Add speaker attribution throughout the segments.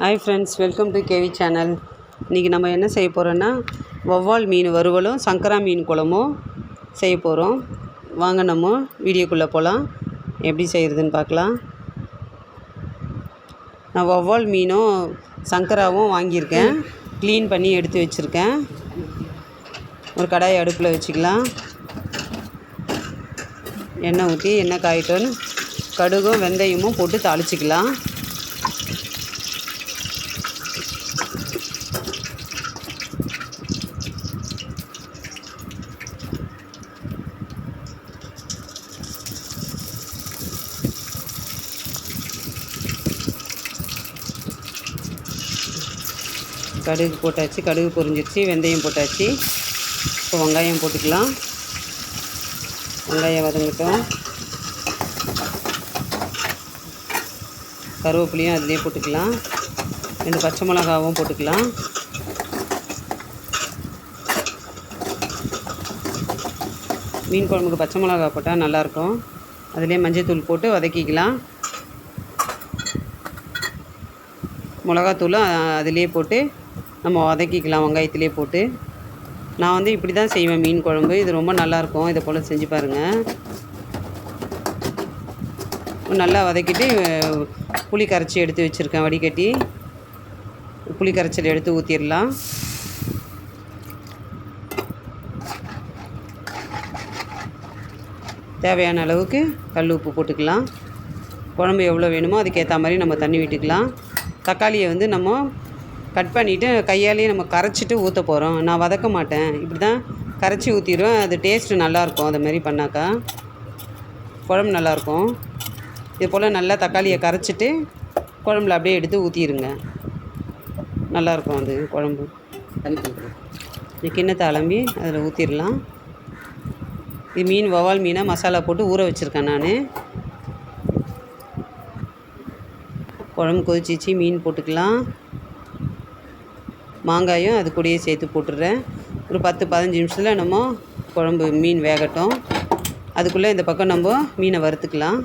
Speaker 1: Hi friends welcome to KV channel இன்றைக்கி நம்ம என்ன செய்ய போகிறோன்னா வவ்வால் மீன் வறுவலும் சங்கரா மீன் குழம்பும் செய்ய போகிறோம் வாங்க நம்ம வீடியோக்குள்ளே போகலாம் எப்படி செய்கிறதுன்னு பார்க்கலாம். நான் வவ்வால் மீனும் சங்கராவும் வாங்கியிருக்கேன். க்ளீன் பண்ணி எடுத்து வச்சுருக்கேன். ஒரு கடாய் அடுப்பில் வச்சுக்கலாம். எண்ணெய் ஊற்றி எண்ணெய் காயிட்டோன்னு கடுகும் வெந்தயமும் போட்டு தாளிச்சிக்கலாம். கடுகு போட்டாச்சு கடுகு பொரிஞ்சிருச்சு வெந்தயம் போட்டாச்சு. இப்போ வெங்காயம் போட்டுக்கலாம். வெங்காயம் வதங்கட்டும். கருவேப்பிலையும் அதிலே போட்டுக்கலாம். ரெண்டு பச்சை மிளகாவும் போட்டுக்கலாம். மீன் குழம்புக்கு பச்சை மிளகா போட்டால் நல்லாயிருக்கும் அதிலே மஞ்சள் போட்டு வதக்கிக்கலாம். மிளகாத்தூளும் அதிலே போட்டு நம்ம வதக்கிக்கலாம் வெங்காயத்திலே போட்டு. நான் வந்து இப்படி தான் செய்வேன் மீன் குழம்பு. இது ரொம்ப நல்லாயிருக்கும். இதை போல் செஞ்சு பாருங்கள் நல்லா வதக்கிட்டு புளி கரைச்சி எடுத்து வச்சுருக்கேன் வடிகட்டி. புளி கரைச்சல் எடுத்து ஊற்றிடலாம் தேவையான அளவுக்கு கல் உப்பு போட்டுக்கலாம். குழம்பு எவ்வளோ வேணுமோ அதுக்கேற்ற மாதிரி நம்ம தண்ணி விட்டுக்கலாம். தக்காளியை வந்து நம்ம கட் பண்ணிவிட்டு கையாலேயே நம்ம கரைச்சிட்டு ஊற்ற போகிறோம் நான் வதக்க மாட்டேன். இப்படி தான் கரைச்சி ஊற்றிடுவேன் அது டேஸ்ட்டு நல்லாயிருக்கும். அதை மாதிரி பண்ணாக்கா குழம்பு நல்லாயிருக்கும். இது போல் நல்லா தக்காளியை கரைச்சிட்டு குழம்புல அப்படியே எடுத்து ஊற்றிடுங்க நல்லாயிருக்கும் அது குழம்பு. இந்த கிண்ணத்தை அலம்பி? அதில் ஊற்றிடலாம் இது மீன் வவால் மீனை மசாலா போட்டு ஊற வச்சுருக்கேன் நான். குழம்பு கொதிச்சிச்சு மீன் போட்டுக்கலாம். மாங்காயும் அது கூடயே சேர்த்து போட்டுடுறேன். ஒரு பத்து பதினஞ்சு நிமிஷத்தில் நம்ம குழம்பு மீன் வேகட்டும். அதுக்குள்ளே இந்த பக்கம் நம்ம மீனை வறுத்துக்கலாம்.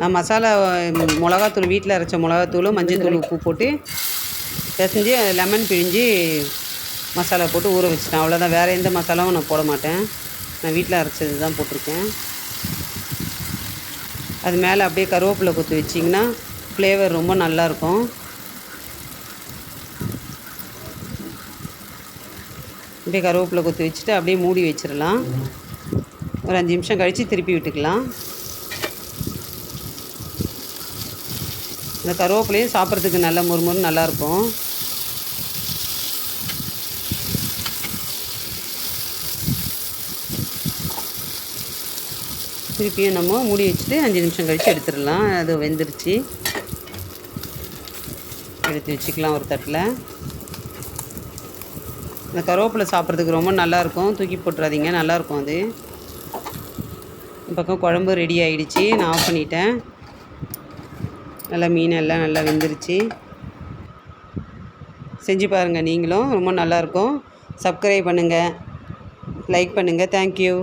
Speaker 1: நான் மசாலா மிளகாத்தூள் வீட்டில் அரைச்ச மிளகாத்தூளும் மஞ்சள் தூள் உப்பு போட்டு பிசைஞ்சு லெமன் பிழிஞ்சு மசாலா போட்டு ஊற வச்சிட்டேன். அவ்வளோதான் வேறு எந்த மசாலாவும் நான் போட மாட்டேன். நான் வீட்டில் அரைச்சது தான் போட்டிருக்கேன். அது மேலே அப்படியே கருவேப்பிலை கொத்து வச்சிங்கன்னா ஃப்ளேவர் ரொம்ப நல்லாயிருக்கும். அப்படியே கருவேப்பிலை கொத்து வச்சுட்டு அப்படியே மூடி வச்சிடலாம். ஒரு அஞ்சு நிமிஷம் கழித்து திருப்பி விட்டுக்கலாம். இந்த கருவேப்பிலையும் சாப்பிட்றதுக்கு நல்ல முறுமுறு நல்லாயிருக்கும். திருப்பியும் நம்ம மூடி வச்சுட்டு அஞ்சு நிமிஷம் கழித்து எடுத்துடலாம். அது வெந்துருச்சு. எடுத்து வச்சுக்கலாம் ஒரு தட்டில். இந்த கருவேப்பிலை சாப்பிட்றதுக்கு ரொம்ப நல்லாயிருக்கும். தூக்கி போட்டுறாதீங்க நல்லாயிருக்கும் அது. பக்கம் குழம்பு ரெடி ஆகிடுச்சி நான் ஆஃப் பண்ணிட்டேன். நல்லா மீன் எல்லாம் நல்லா வெந்துருச்சு. செஞ்சு பாருங்கள் நீங்களும் ரொம்ப நல்லாயிருக்கும். சப்ஸ்கிரைப் பண்ணுங்கள் லைக் பண்ணுங்கள் தேங்க்யூ